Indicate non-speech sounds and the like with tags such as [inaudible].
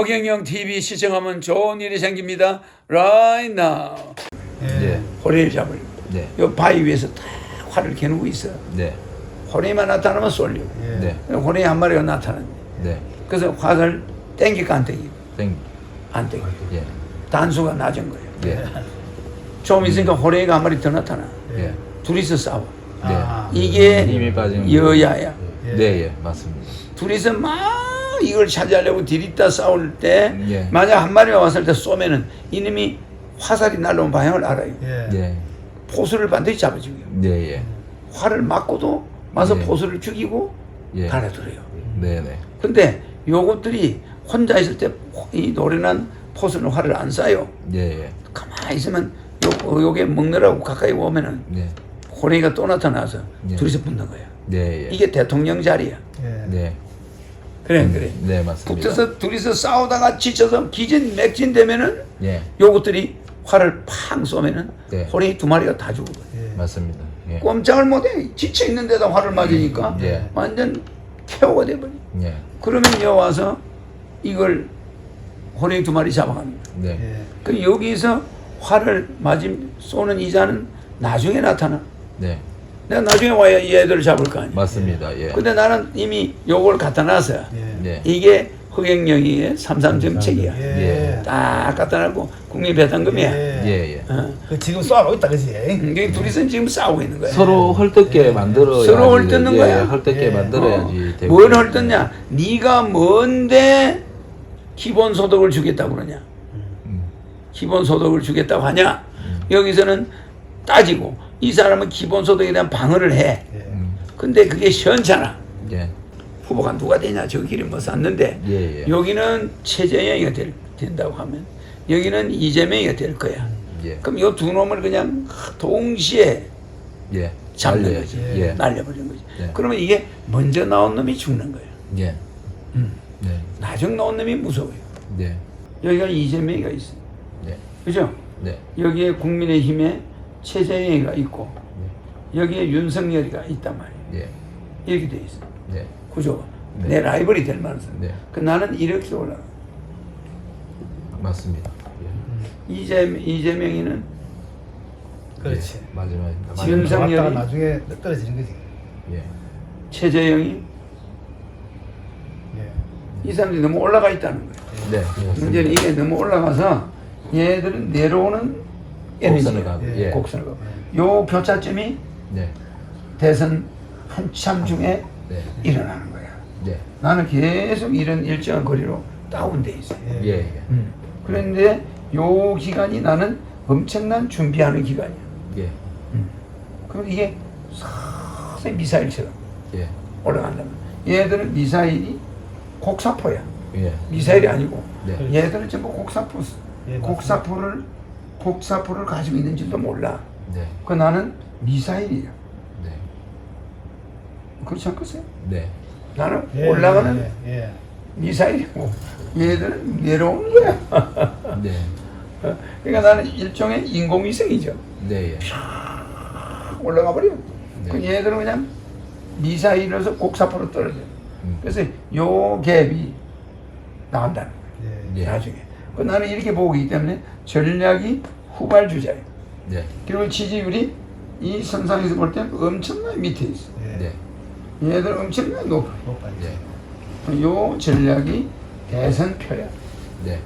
허경영 TV 시청하면 좋은 일이 생깁니다. Right now. 예. 호레를 잡으려. 네. 요 바위 위에서 다 활을 겨누고 있어. 네. 호레만 나타나면 쏠려. 예. 네. 호레 한 마리가 나타났네. 네. 그래서 화살 땡기까 안 땡기고 땡. 안 땡기고 예. 단수가 낮은 거예요. 예. 좀 있으니까 호레가 한 마리 더 나타나. 예. 둘이서 싸워. 네. 아. 이게 힘이 빠진 여야야. 예. 네, 예. 맞습니다. 둘이서 막 이걸 차지하려고 들이다 싸울 때 예. 만약 한 마리가 왔을 때 쏘면은 이놈이 화살이 날라온 방향을 알아요. 예. 예. 포수를 반드시 잡아주고요. 네, 예. 활을 맞고도 와서 예. 포수를 죽이고 예. 달아들어요. 네, 네. 근데 요것들이 혼자 있을 때 이 노련한 포수는 활을 안 쏴요. 예, 예. 가만히 있으면 요, 요게 먹느라고 가까이 오면은 네. 호랭이가 또 나타나서 예. 둘이서 붙는 거야. 네, 예. 이게 대통령 자리야. 예. 네. 그래, 그래. 네, 맞습니다. 붙어서 둘이서 싸우다가 지쳐서 기진 맥진 되면은 예. 요것들이 활을 팡 쏘면은 네. 호랭이 두 마리가 다 죽어. 예. 맞습니다. 예. 꼼짝을 못해. 지쳐 있는데도 활을 맞으니까 예. 완전 KO가 돼버려. 예. 그러면 여 와서 이걸 호랭이 두 마리 잡아갑니다. 네. 예. 그 여기서 활을 맞은 쏘는 이자는 나중에 나타나. 네. 내가 나중에 와야 이 애들을 잡을 거 아니야. 맞습니다. 예. 근데 나는 이미 요걸 갖다 놨어. 예. 네. 이게 허경영이의 삼삼 정책이야. 예. 딱 갖다 놓고 국민 배당금이야. 예. 예, 예. 어. 그 지금 쏘고 있다 그지? 음, 이게 둘이서 지금 싸우고 있는 거야. 서로 헐뜯게 만들어야 서로 헐뜯는 예, 거야. 헐뜯게 예. 만들어야지. 어. 되고. 뭘 헐뜯냐? 네가 뭔데 기본 소득을 주겠다고 그러냐? 음. 기본 소득을 주겠다고 하냐? 여기서는 따지고 이 사람은 기본 소득에 대한 방어를 해. 예. 음. 근데 그게 시원찮아. 예. 후보가 누가 되냐? 저 길을 못 샀는데 예, 예. 여기는 최재형이가 될, 된다고 하면 여기는 이재명이가 될 거야. 예. 그럼 이 두 놈을 그냥 동시에 예. 잡는 날려야지. 거지. 예. 날려버리는 거지. 예. 그러면 이게 먼저 나온 놈이 죽는 거예요. 예. 음. 네. 나중 나온 놈이 무서워요. 네. 여기가 이재명이가 있어요. 네. 그죠? 네. 여기에 국민의힘에 최재형이가 있고 여기에 윤석열이가 있단 말이에요. 예. 이렇게 돼 있어. 네. 구조가. 네. 내 라이벌이 될 만한 사람. 네. 그 나는 이렇게 올라가. 맞습니다. 예. 이재, 이재명이는 그렇지. 예. 마지막. 윤석열이- 나중에 떨어지는 거지. 예. 최재형이 예. 이 사람들이 너무 올라가 있다는 거예요. 네. 문제는 이게 너무 올라가서 얘들은 내려오는 곡선을 가고. 예. 예. 곡선을 가고. 요 교차점이 네. 대선 한참 중에 네. 일어나는 거야. 네. 나는 계속 이런 일정한 거리로 다운돼 있어요. 예. 예. 예. 음. 그런데 요 기간이 나는 엄청난 준비하는 기간이야. 예. 그럼 이게 서서히 미사일처럼 예. 올라간다면 얘들은 미사일이 곡사포야. 예. 미사일이 아니고 네. 얘들은 전부 곡사포. 예, 곡사포를 곡사포를 가지고 있는지도 몰라. 네. 그 나는 미사일이야. 네. 그렇지 않겠어요? 네. 나는 예. 올라가는 예. 예. 미사일이고 얘들은 내려오는 거야. [laughs] 네. 그러니까 나는 일종의 인공위성이죠. 네. 예. 올라가 버려. 네. 그 얘들은 그냥 미사일에서 곡사포로 떨어져. 음. 그래서 요 갭이 나온다는 거예요. 예. 예. 나중에. 그 나는 이렇게 보고 있기 때문에 전략이 후발주자예요. 네. 그리고 지지율이 이 선상에서 볼 때는 엄청나게 밑에 있어. 예. 네. 얘들 엄청나게 높아. 높아지. 네. 요 전략이 대선 표야. 네.